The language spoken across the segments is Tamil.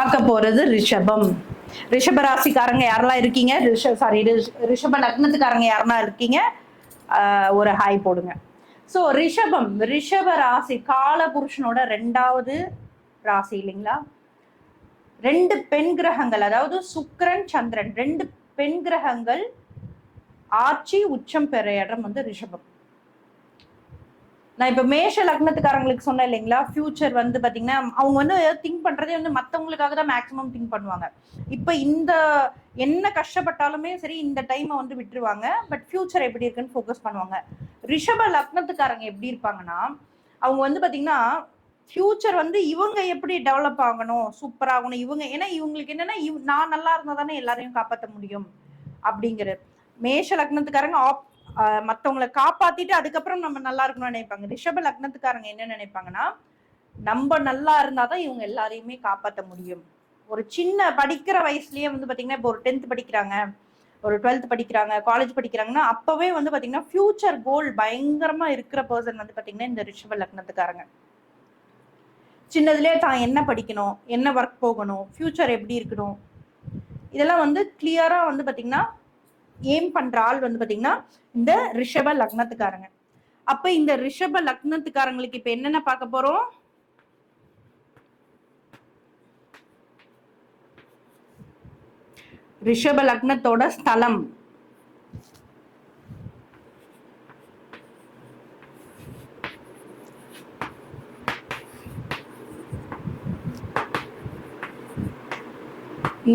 பார்க்க போறது ரிஷபம். ரிஷப ராசிக்காரங்க யாரெல்லாம் இருக்கீங்க? ரிஷ சாரி ரிஷப லக்னத்துக்காரங்க யாரெல்லாம் இருக்கீங்க? ஆஹ் ஒரு ஹாய் போடுங்க. ஸோ ரிஷபம் ரிஷப ராசி கால புருஷனோட ரெண்டாவது ராசி இல்லைங்களா? ரெண்டு பெண் கிரகங்கள் அதாவது சுக்கரன் சந்திரன் ரெண்டு பெண் கிரகங்கள் ஆட்சி உச்சம் பெற இடம் வந்து ரிஷபம். நான் இப்ப மேஷ லக்னத்துக்காரங்களுக்கு சொன்னேன் இல்லைங்களா? ஃபியூச்சர் வந்து பாத்தீங்கன்னா அவங்க வந்து திங்க் பண்றதே வந்து மத்தவங்களுக்காக தான் மேக்ஸிமம் திங்க் பண்ணுவாங்க. இப்ப இந்த என்ன கஷ்டப்பட்டாலுமே சரி இந்த டைமை வந்து விட்டுருவாங்க. பட் ஃபியூச்சர் எப்படி இருக்குன்னு ஃபோக்கஸ் பண்ணுவாங்க. ரிஷப லக்னத்துக்காரங்க எப்படி இருப்பாங்கன்னா அவங்க வந்து பாத்தீங்கன்னா ஃபியூச்சர் வந்து இவங்க எப்படி டெவலப் ஆகணும் சூப்பர் ஆகணும் இவங்க ஏன்னா இவங்களுக்கு என்னன்னா இவ்- நான் நல்லா இருந்தா தானே எல்லாரையும் காப்பாற்ற முடியும் அப்படிங்கிற மேஷ லக்னத்துக்காரங்க ஆப் மத்தவங்களை காப்பாத்திட்டு அதுக்கப்புறம் நம்ம நல்லா இருக்கணும்னு நினைப்பாங்க. ரிஷப லக்னத்துக்காரங்க என்ன நினைப்பாங்கன்னா நம்ம நல்லா இருந்தாதான் இவங்க எல்லாரையுமே காப்பாற்ற முடியும். ஒரு சின்ன படிக்கிற வயசுலயே வந்து பாத்தீங்கன்னா இப்போ ஒரு டென்த் படிக்கிறாங்க ஒரு டுவெல்த் படிக்கிறாங்க காலேஜ் படிக்கிறாங்கன்னா அப்பவே வந்து பாத்தீங்கன்னா ஃபியூச்சர் கோல் பயங்கரமா இருக்கிற பர்சன் வந்து பாத்தீங்கன்னா இந்த ரிஷப லக்னத்துக்காரங்க. சின்னதுலேயே தான் என்ன படிக்கணும் என்ன ஒர்க் போகணும் ஃபியூச்சர் எப்படி இருக்கணும் இதெல்லாம் வந்து கிளியரா வந்து பாத்தீங்கன்னா ஏம் பண்ற ஆள் வந்து பாத்தீங்கன்னா இந்த ரிஷப லக்னத்துக்காரங்க. அப்ப இந்த ரிஷப லக்னத்துக்காரங்களுக்கு இப்ப என்னென்ன பார்க்க போறோம்? ரிஷப லக்னத்தோட ஸ்தலம்.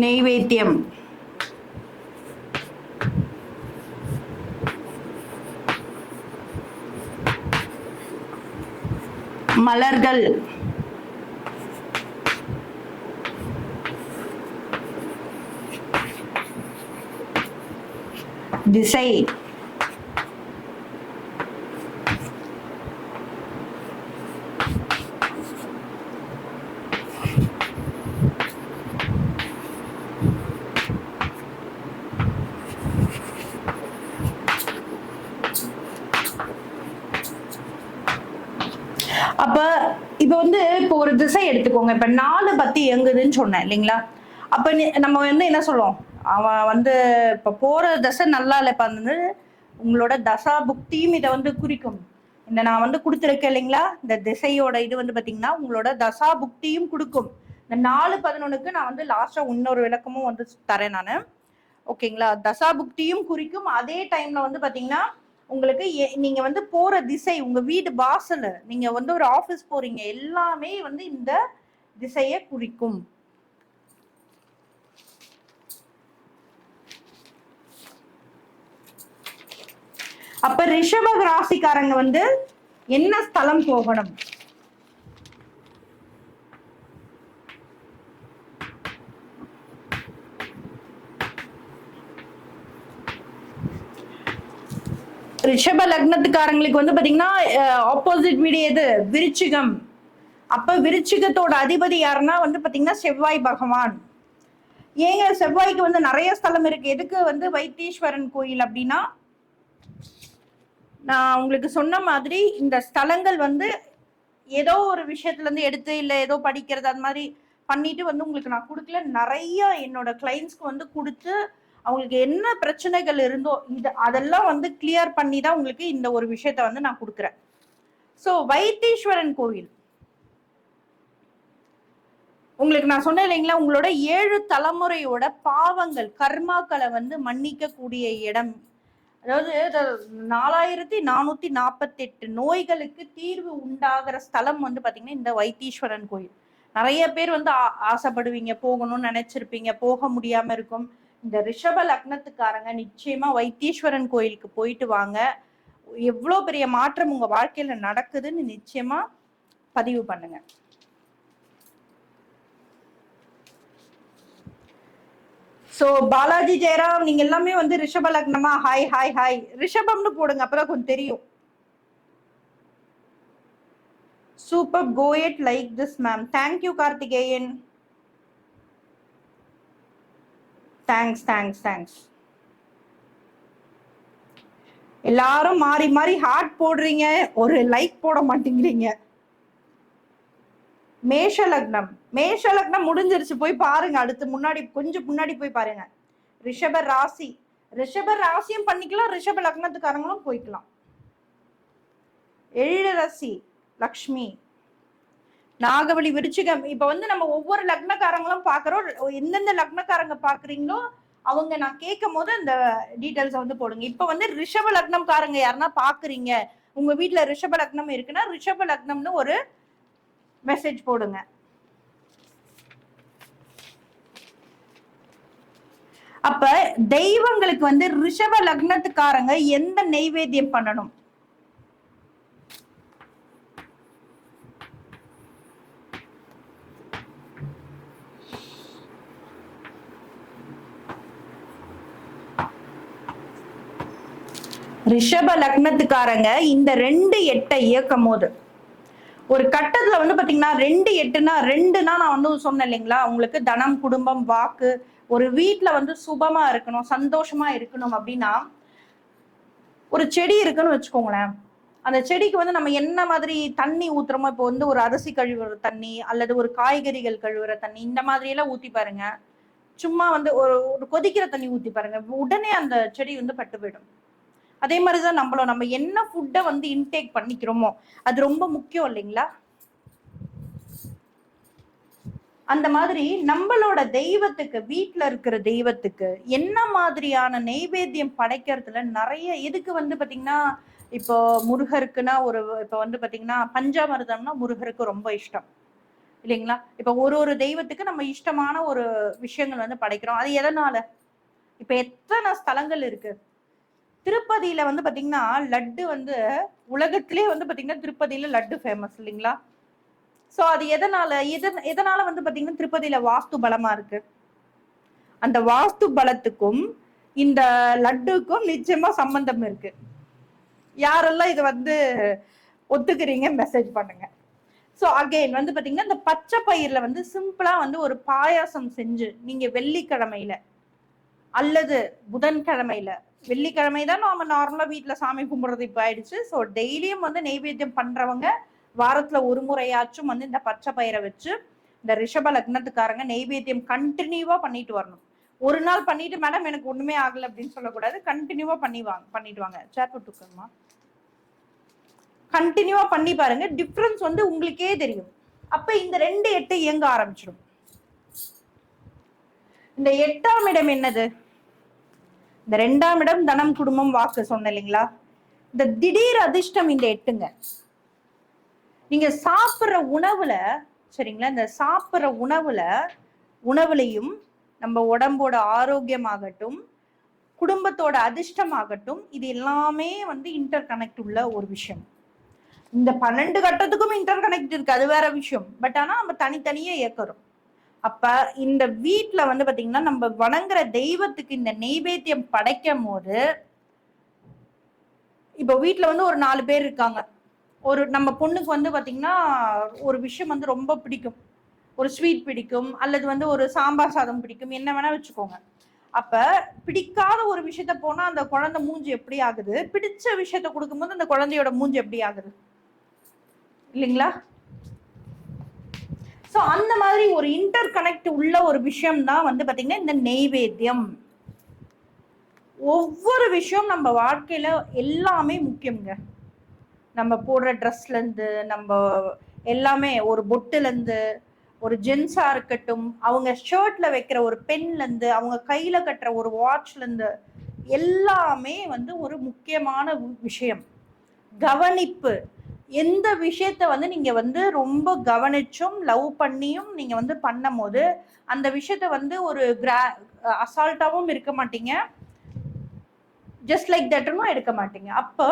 நெய்வேத்தியம். மலர்கள். திசை அப்ப இப்ப வந்து இப்போ ஒரு திசை எடுத்துக்கோங்க இப்ப நாலு பத்தி இயங்குதுன்னு சொன்னேன் இல்லைங்களா? அப்ப நீ- நம்ம வந்து என்ன சொல்லுவோம்? அவன் வந்து இப்ப போற தசை நல்லா இல்லை இப்ப வந்து உங்களோட தசா புக்தியும் இதை வந்து குறிக்கும். இந்த நான் வந்து கொடுத்துருக்கேன் இல்லைங்களா? இந்த திசையோட இது வந்து பாத்தீங்கன்னா உங்களோட தசா புக்தியும் கொடுக்கும். இந்த நாலு பதினொன்னுக்கு நான் வந்து லாஸ்டா இன்னொரு விளக்கமும் வந்து தரேன் நான். ஓகேங்களா? தசா புக்தியும் குறிக்கும். அதே டைம்ல வந்து பாத்தீங்கன்னா உங்களுக்கு நீங்க வந்து போற திசை உங்க வீடு வாசல் நீங்க வந்து ஒரு ஆபீஸ் போறீங்க எல்லாமே வந்து இந்த திசையை குறிக்கும். அப்ப ரிஷப ராசிக்காரங்க வந்து என்ன ஸ்தலம் போகணும்? ரிஷப லக்னத்துக்காரங்களுக்கு வந்து பாத்தீங்கன்னா ஆப்போசிட் வீடு எது? விருச்சிகம். அப்ப விருச்சிகத்தோட அதிபதி யாருன்னா வந்து பாத்தீங்கன்னா செவ்வாய் பகவான். ஏங்க செவ்வாய்க்கு வந்து நிறைய ஸ்தலம் இருக்கு. எதுக்கு வந்து வைத்தீஸ்வரன் கோயில் அப்படின்னா நான் உங்களுக்கு சொன்ன மாதிரி இந்த ஸ்தலங்கள் வந்து ஏதோ ஒரு விஷயத்துல இருந்து எடுத்து இல்ல ஏதோ படிக்கிறது அது மாதிரி பண்ணிட்டு வந்து உங்களுக்கு நான் கொடுக்கல. நிறைய என்னோட கிளைண்ட்ஸ்க்கு வந்து கொடுத்து அவங்களுக்கு என்ன பிரச்சனைகள் இருந்தோ இது அதெல்லாம் வந்து கிளியர் பண்ணி தான் உங்களுக்கு இந்த ஒரு விஷயத்த வந்து நான் கொடுக்குறேன். ஸோ வைத்தீஸ்வரன் கோவில் உங்களுக்கு நான் சொன்னேன் இல்லைங்களா உங்களோட ஏழு தலைமுறையோட பாவங்கள் கர்மாக்களை வந்து மன்னிக்க கூடிய இடம். அதாவது நாலாயிரத்தி நானூத்தி நாற்பத்தி எட்டு நோய்களுக்கு தீர்வு உண்டாகிற ஸ்தலம் வந்து பாத்தீங்கன்னா இந்த வைத்தீஸ்வரன் கோயில். நிறைய பேர் வந்து ஆ- ஆசைப்படுவீங்க போகணும்னு நினைச்சிருப்பீங்க போக முடியாம இருக்கும். இந்த ரிஷப லக்னத்துக்காரங்க நிச்சயமா வைத்தீஸ்வரன் கோயிலுக்கு போயிட்டு வாங்க. எவ்வளோ பெரிய மாற்றம் உங்க வாழ்க்கையில நடக்குதுன்னு நிச்சயமா பதிவு பண்ணுங்க. சோ பாலாஜி ஜெயராம் நீங்க எல்லாமே வந்து ரிஷப லக்னமா? ஹாய் ஹாய் ஹாய் ரிஷபம்னு போடுங்க அப்பதான் கொஞ்சம் தெரியும். Super go it like this ma'am thank you Karthikeyan. Thanks thanks thanks எல்லாரும் மாறி மாறி ஹார்ட் போடுறீங்க. ஒரு லைக் போட மாட்டேங்கிறீங்க. மேஷ லக்னம். மேஷ லக்னம் முடிஞ்சிருச்சு. போய் பாருங்க. அடுத்து முன்னாடி கொஞ்சம் முன்னாடி போய் பாருங்க. ரிஷப ராசி. ரிஷப ராசியும் பண்ணிக்கலாம். ரிஷப லக்னத்துக்காரங்களும் போய்க்கலாம். எழிலரசி லக்ஷ்மி. நாகவழி விருச்சிகம். இப்ப வந்து நம்ம ஒவ்வொரு லக்னக்காரங்களும் பாக்குறோம். எந்தெந்த லக்னக்காரங்க பாக்குறீங்களோ அவங்க நான் கேட்கும் போது அந்த டீட்டெயில்ஸ் வந்து போடுங்க. இப்ப வந்து ரிஷப லக்னம்காரங்க யாருன்னா பாக்குறீங்க. உங்க வீட்டுல ரிஷப லக்னம் இருக்குன்னா ரிஷப லக்னம்னு ஒரு மெசேஜ் போடுங்க. அப்ப தெய்வங்களுக்கு வந்து ரிஷப லக்னத்துக்காரங்க எந்த நெய்வேத்தியம் பண்ணணும்? ரிஷப லக்னத்துக்காரங்க இந்த ரெண்டு எட்டை இயக்கும் போது ஒரு கட்டத்துல வந்து பாத்தீங்கன்னா ரெண்டு எட்டுனா ரெண்டுனா நான் வந்து சொன்னேன் இல்லைங்களா? உங்களுக்கு தனம் குடும்பம் வாக்கு ஒரு வீட்டுல வந்து சுபமா இருக்கணும் சந்தோஷமா இருக்கணும் அப்படின்னா ஒரு செடி இருக்குன்னு வச்சுக்கோங்களேன். அந்த செடிக்கு வந்து நம்ம என்ன மாதிரி தண்ணி ஊத்துறோமோ இப்போ வந்து ஒரு அரிசி கழுவுற தண்ணி அல்லது ஒரு காய்கறிகள் கழுவுற தண்ணி இந்த மாதிரி எல்லாம் ஊத்தி பாருங்க. சும்மா வந்து ஒரு ஒரு கொதிக்கிற தண்ணி ஊத்தி பாருங்க. உடனே அந்த செடி வந்து பட்டு போயிடும். அதே மாதிரிதான் நம்மளும் நம்ம என்ன ஃபுட்டை வந்து இன்டேக் பண்ணிக்கிறோமோ அது ரொம்ப முக்கியம் இல்லைங்களா? அந்த மாதிரி நம்மளோட தெய்வத்துக்கு வீட்டில் இருக்கிற தெய்வத்துக்கு என்ன மாதிரியான நெய்வேத்தியம் படைக்கிறதுல நிறைய இதுக்கு வந்து பாத்தீங்கன்னா இப்போ முருகருக்குன்னா ஒரு இப்போ வந்து பாத்தீங்கன்னா பஞ்சாமிர்தம்னா முருகருக்கு ரொம்ப இஷ்டம். இல்லைங்களா? இப்போ ஒரு ஒரு தெய்வத்துக்கு நம்ம இஷ்டமான ஒரு விஷயங்கள் வந்து படைக்கிறோம். அது எதனால? இப்ப எத்தனை ஸ்தலங்கள் இருக்கு? திருப்பதியில வந்து பாத்தீங்கன்னா லட்டு வந்து உலகத்திலே வந்து பாத்தீங்கன்னா திருப்பதியில லட்டு ஃபேமஸ் இல்லைங்களா? சோ அது எதனால எதன் எதனால வந்து பாத்தீங்கன்னா திருப்பதியில வாஸ்து பலமா இருக்கு? அந்த வாஸ்து பலத்துக்கும் இந்த லட்டுக்கும் நிச்சயமா சம்பந்தம் இருக்கு. யாரெல்லாம் இது வந்து ஒத்துக்கிறீங்க மெசேஜ் பண்ணுங்க. ஸோ அகைன் வந்து பார்த்தீங்கன்னா இந்த பச்சை பயிரில் வந்து சிம்பிளாக வந்து ஒரு பாயாசம் செஞ்சு நீங்கள் வெள்ளிக்கிழமையில அல்லது புதன்கிழமையில வெள்ளிக்கிழமை தான் நாம நார்மலா வீட்டுல சாமி கும்பிடுறது இப்ப ஆயிடுச்சு. ஸோ டெய்லியும் வந்து நெய்வேத்தியம் பண்றவங்க வாரத்துல ஒரு முறையாச்சும் வந்து இந்த பச்சை பயிரை வச்சு இந்த ரிஷப லக்னத்துக்காரங்க நெய்வேத்தியம் கண்டினியூவா பண்ணிட்டு வரணும். ஒரு நாள் பண்ணிட்டு மேடம் எனக்கு ஒண்ணுமே ஆகல அப்படின்னு சொல்லக்கூடாது. கண்டினியூவா பண்ணிவாங்க பண்ணிட்டு வாங்க. சேர் போட்டுக்கோங்கம்மா. கண்டினியூவா பண்ணி பாருங்க. டிஃப்ரென்ஸ் வந்து உங்களுக்கே தெரியும். அப்ப இந்த ரெண்டு எட்டு இயங்க ஆரம்பிச்சிடும். இந்த எட்டாம் இடம் என்னது? இந்த ரெண்டாம் இடம் தனம் குடும்பம் வாக்கு சொன்ன இல்லைங்களா? இந்த திடீர் அதிர்ஷ்டம் இந்த எட்டுங்க. நீங்க சாப்பிட்ற உணவுல சரிங்களா? இந்த சாப்பிட்ற உணவுல உணவுலையும் நம்ம உடம்போட ஆரோக்கியமாகட்டும் குடும்பத்தோட அதிர்ஷ்டமாகட்டும் இது எல்லாமே வந்து இன்டர் கனெக்ட் உள்ள ஒரு விஷயம். இந்த பன்னெண்டு கட்டத்துக்கும் இன்டர் கனெக்ட் இருக்கு அது வேற விஷயம். பட் ஆனா நம்ம தனித்தனியே இயக்கிறோம். அப்ப இந்த வீட்டுல வந்து பாத்தீங்கன்னா நம்ம வணங்குற தெய்வத்துக்கு இந்த நெய்வேத்தியம் படைக்கும் போது இப்போ வீட்டுல வந்து ஒரு நாலு பேர் இருக்காங்க. ஒரு நம்ம பொண்ணுக்கு வந்து பாத்தீங்கன்னா ஒரு விஷயம் வந்து ரொம்ப பிடிக்கும். ஒரு ஸ்வீட் பிடிக்கும் அல்லது வந்து ஒரு சாம்பார் சாதம் பிடிக்கும் என்ன வேணா வச்சுக்கோங்க. அப்ப பிடிக்காத ஒரு விஷயத்த போனா அந்த குழந்தை மூஞ்சி எப்படி ஆகுது? பிடிச்ச விஷயத்த கொடுக்கும்போது அந்த குழந்தையோட மூஞ்சி எப்படி ஆகுது? இல்லைங்களா? ஸோ அந்த மாதிரி ஒரு இன்டர் கனெக்ட் உள்ள ஒரு விஷயம் தான் வந்து பாத்தீங்கன்னா இந்த நெய்வேத்தியம். ஒவ்வொரு விஷயம் நம்ம வாழ்க்கையில எல்லாமே முக்கியங்க நம்ம போடுற ட்ரெஸ்ல இருந்து நம்ம எல்லாமே ஒரு பொட்டுல இருந்து ஒரு ஜென்ஸா இருக்கட்டும் அவங்க ஷர்ட்ல வைக்கிற ஒரு பென்லேருந்து அவங்க கையில கட்டுற ஒரு வாட்ச்ல இருந்து எல்லாமே வந்து ஒரு முக்கியமான விஷயம். கவனிப்பு. எந்த விஷயத்த வந்து நீங்க வந்து ரொம்ப கவனிச்சும் லவ் பண்ணியும் நீங்க வந்து பண்ணும் போது அந்த விஷயத்த வந்து ஒரு கிரா அசால்ட்டாவும் இருக்க மாட்டீங்க. ஜஸ்ட் லைக் தட்னும் எடுக்க மாட்டீங்க. அப்போ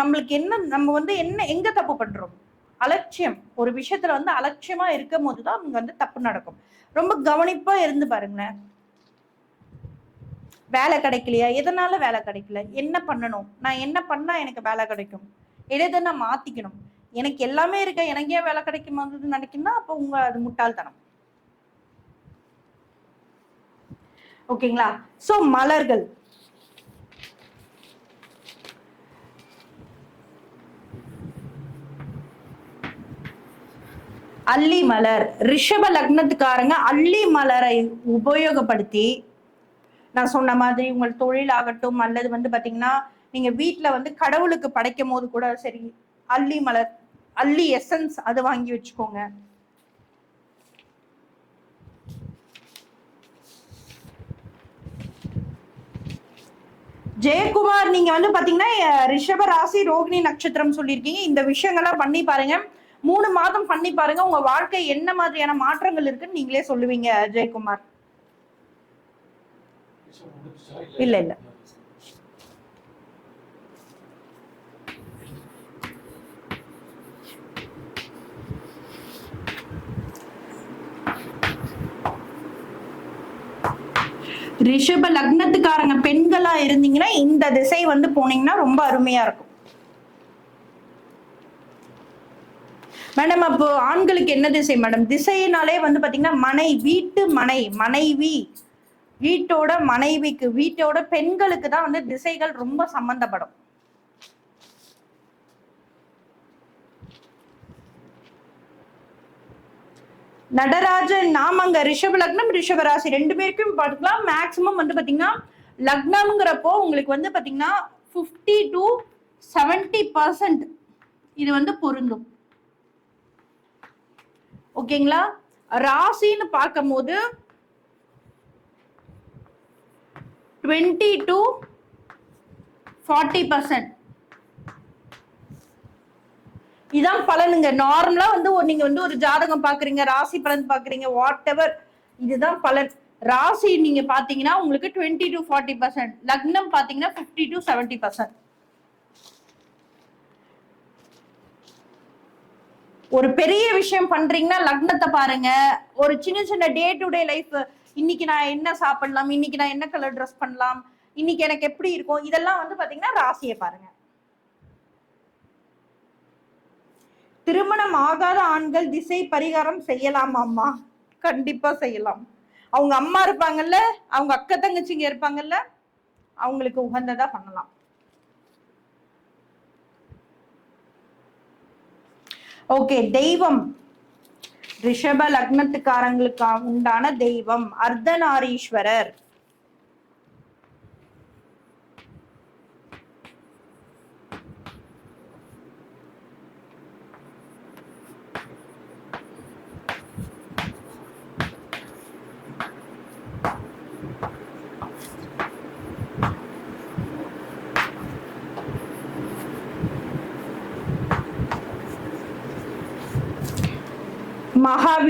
நம்மளுக்கு என்ன நம்ம வந்து என்ன எங்க தப்பு பண்றோம்? அலட்சியம். ஒரு விஷயத்துல வந்து அலட்சியமா இருக்கும் போது தான் அவங்க வந்து தப்பு நடக்கும். ரொம்ப கவனிப்பா இருந்து பாருங்களேன். வேலை கிடைக்கலையா? எதனால வேலை கிடைக்கல? என்ன பண்ணணும்? நான் என்ன பண்ணா எனக்கு வேலை கிடைக்கும்? எதை நான் மாத்திக்கணும். எனக்கு எல்லாமே இருக்க எனக்கு ஏன் வேலை கிடைக்கும் நினைக்கணும்னா அப்போ உங்க அது முட்டாள்தனம். ஓகேங்களா? சோ மலர்கள். அள்ளி மலர். ரிஷப லக்னத்துக்காரங்க அல்லி மலரை உபயோகப்படுத்தி நான் சொன்ன மாதிரி உங்கள் தொழில் ஆகட்டும் அல்லது வந்து பாத்தீங்கன்னா நீங்க வீட்ல வந்து கடவுளுக்கு படைக்கும் போது கூட சரி அல்லி மலர் அல்லி எசன்ஸ் அது வாங்கி வச்சுக்கோங்க. ஜெயக்குமார் நீங்க வந்து பாத்தீங்கன்னா ரிஷப ராசி ரோகிணி நட்சத்திரம் சொல்லியிருக்கீங்க. இந்த விஷயங்கள்லாம் பண்ணி பாருங்க. மூணு மாதம் பண்ணி பாருங்க. உங்க வாழ்க்கை என்ன மாதிரியான மாற்றங்கள் இருக்குன்னு நீங்களே சொல்லுவீங்க ஜெயக்குமார். இல்ல, இல்ல. ரிஷப லக்னத்துக்காரங்க பெண்களா இருந்தீங்கன்னா இந்த திசை வந்து போனீங்கன்னா ரொம்ப அருமையா இருக்கும். மேடம் அப்போ ஆண்களுக்கு என்ன திசை மேடம்? திசைனாலே வந்து பாத்தீங்கன்னா மனை வீட்டு மனை மனைவி. வீட்டோட மனைவிக்கு வீட்டோட பெண்களுக்கு தான் வந்து திசைகள் ரொம்ப சம்பந்தப்படும். நடராஜன் நாமங்க ரிஷப லக்னம் ரிஷபராசி ரெண்டு பேருக்கும் பார்த்துக்கலாம். மேக்சிமம் வந்து பாத்தீங்கன்னா லக்னம்ங்கிறப்போ உங்களுக்கு வந்து பாத்தீங்கன்னா ஃபிஃப்டி டு செவன்டி பர்சன்ட் இது வந்து பொருந்தும். ஓகேங்களா? ராசின்னு பார்க்கும்போது டுவெண்ட்டி டு ஃபார்ட்டி பர்சன்ட் இதான் பலனுங்க. நார்மலா வந்து நீங்க வந்து ஒரு ஜாதகம் பாக்குறீங்க ராசி பலன் பாக்குறீங்க வாட் எவர் இதுதான் பலன். ராசி நீங்க பாத்தீங்கன்னா உங்களுக்கு டுவெண்ட்டி டு ஃபார்ட்டி பர்சன்ட் லக்னம் பாத்தீங்கன்னா ஃபிஃப்டி டு செவன்டி பர்சன்ட் ஒரு பெரிய விஷயம் பண்றீங்கன்னா லக்னத்தை பாருங்க. ஒரு சின்ன சின்ன டே டு டே லைஃப் இன்னைக்கு நான் என்ன சாப்பிடலாம் இன்னைக்கு நான் என்ன கலர் ட்ரெஸ் பண்ணலாம் இன்னைக்கு எனக்கு எப்படி இருக்கும் இதெல்லாம் வந்து பாத்தீங்கன்னா ராசியை பாருங்க. திருமணம் ஆகாத ஆண்கள் திசை பரிகாரம் செய்யலாமாம்மா கண்டிப்பா செய்யலாம். அவங்க அம்மா இருப்பாங்கல்ல அவங்க அக்கா தங்கச்சிங்க இருப்பாங்கல்ல அவங்களுக்கு உகந்ததா பண்ணலாம். ஓகே தெய்வம். ரிஷப லக்னத்துக்காரங்களுக்கு உண்டான தெய்வம் அர்த்தநாரீஸ்வரர்.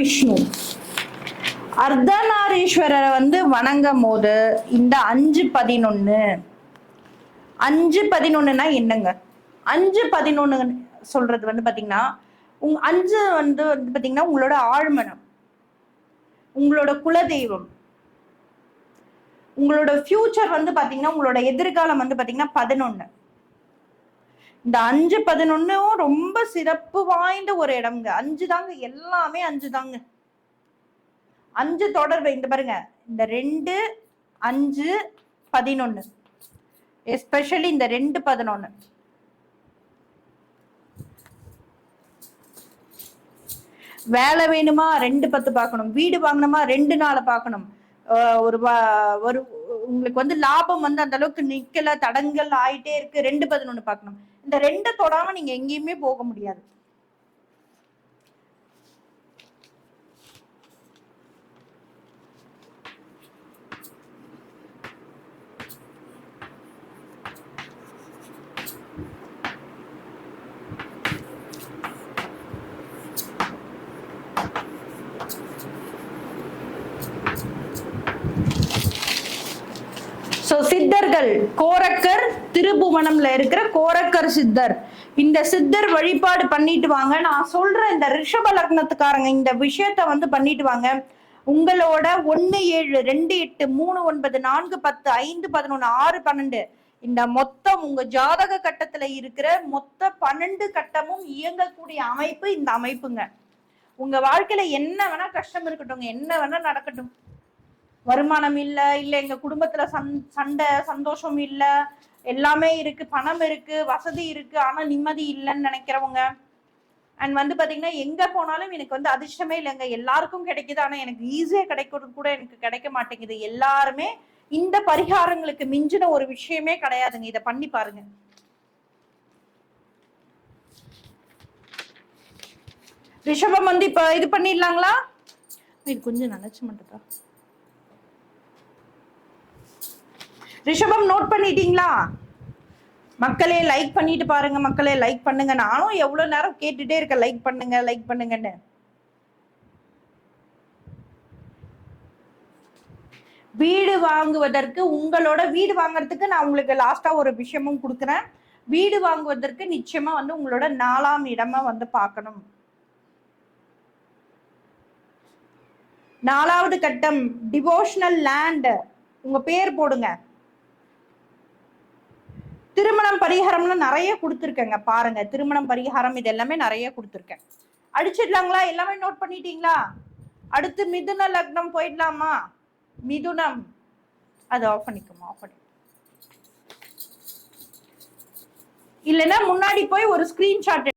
விஷ்ணு. அர்த்தநாரீஸ்வரரை வந்து வணங்கும் போது இந்த அஞ்சு பதினொன்னு அஞ்சு பதினொன்னுனா என்னங்க? அஞ்சு பதினொன்னு சொல்றது வந்து பாத்தீங்கன்னா உங் அஞ்சு வந்து வந்து பாத்தீங்கன்னா உங்களோட ஆழ்மனம் உங்களோட குலதெய்வம் உங்களோட ஃபியூச்சர் வந்து பாத்தீங்கன்னா உங்களோட எதிர்காலம் வந்து பாத்தீங்கன்னா பதினொன்னு. இந்த அஞ்சு பதினொன்னும் ரொம்ப சிறப்பு வாய்ந்த ஒரு இடம்ங்க. அஞ்சு தாங்க எல்லாமே அஞ்சு தாங்க அஞ்சு தொடர்பு இந்த பாருங்க. இந்த ரெண்டு அஞ்சு பதினொன்னு. எஸ்பெஷலி இந்த ரெண்டு பதினொன்னு. வேலை வேணுமா? ரெண்டு பத்து பார்க்கணும். வீடு வாங்கணுமா? ரெண்டு நாளை பார்க்கணும். ஒரு வா- ஒரு உங்களுக்கு வந்து லாபம் வந்து அந்த அளவுக்கு நிக்கல தடங்கள் ஆயிட்டே இருக்கு. ரெண்டு பதினொன்னு பார்க்கணும். இந்த ரெண்டை தொடாம நீங்க எங்கேயுமே போக முடியாது. சோ சித்தர்கள் கோரக்கர் திருபுவனம்ல இருக்கிற கோரக்கர் சித்தர். இந்த சித்தர் வழிபாடு பண்ணிட்டு வாங்க. நான் சொல்ற இந்த ரிஷப லக்னத்துக்காரங்க இந்த விஷயத்த வந்து பண்ணிட்டு வாங்க. உங்களோட ஒன்னு ஏழு ரெண்டு எட்டு மூணு ஒன்பது நான்கு பத்து ஐந்து பதினொன்னு ஆறு பன்னெண்டு. இந்த மொத்தம் உங்க ஜாதக கட்டத்துல இருக்கிற மொத்த பன்னெண்டு கட்டமும் இயங்கக்கூடிய அமைப்பு இந்த அமைப்புங்க. உங்க வாழ்க்கையில என்ன வேணா கஷ்டம் இருக்கட்டும் என்ன வேணா நடக்கட்டும். வருமானம் இல்லை இல்லை எங்க குடும்பத்துல சந் சண்டை சந்தோஷம் இல்லை எல்லாமே இருக்கு பணம் இருக்கு வசதி இருக்கு ஆனா நிம்மதி இல்லைன்னு நினைக்கிறவங்க. அண்ட் வந்து பாத்தீங்கன்னா எங்க போனாலும் எனக்கு வந்து அதிர்ஷ்டமே இல்லைங்க. எல்லாருக்கும் கிடைக்குது ஆனா எனக்கு ஈஸியா கிடைக்கிறது கூட எனக்கு கிடைக்க மாட்டேங்குது. எல்லாருமே இந்த பரிகாரங்களுக்கு மிஞ்சின ஒரு விஷயமே கிடையாதுங்க. இதை பண்ணி பாருங்க. ரிஷபம் வந்து இப்ப இது பண்ணிடலாங்களா? இது கொஞ்சம் நினைச்சு மட்டும்தான். ரிஷபம் நோட் பண்ணிட்டீங்களா? மக்களே லைக் பண்ணிட்டு பாருங்க மக்களே லைக் பண்ணுங்க. நானும் எவ்வளவு நேரம் கேட்டுட்டே இருக்கேன். லைக் பண்ணுங்க லைக் பண்ணுங்கன்னு. வீடு வாங்குவதற்கு உங்களோட வீடு வாங்குறதுக்கு நான் உங்களுக்கு லாஸ்டா ஒரு விஷயமும் கொடுக்குறேன். வீடு வாங்குவதற்கு நிச்சயமா வந்து உங்களோட நாலாம் இடமா வந்து பார்க்கணும். நாலாவது கட்டம் டிவோஷனல் லேண்ட் உங்க பேர் போடுங்க. திருமணம் பரிகாரம்னு நிறைய கொடுத்துருக்கேங்க பாருங்க. திருமணம் பரிகாரம் இது எல்லாமே நிறைய கொடுத்துருக்கேன். அடிச்சிடலாங்களா? எல்லாமே நோட் பண்ணிட்டீங்களா? அடுத்து மிதுன லக்னம் போயிடலாமா? மிதுனம். அது ஆஃப் பண்ணிக்கோமா ஆஃப் பண்ணி. இல்லைன்னா முன்னாடி போய் ஒரு ஸ்கிரீன்ஷாட்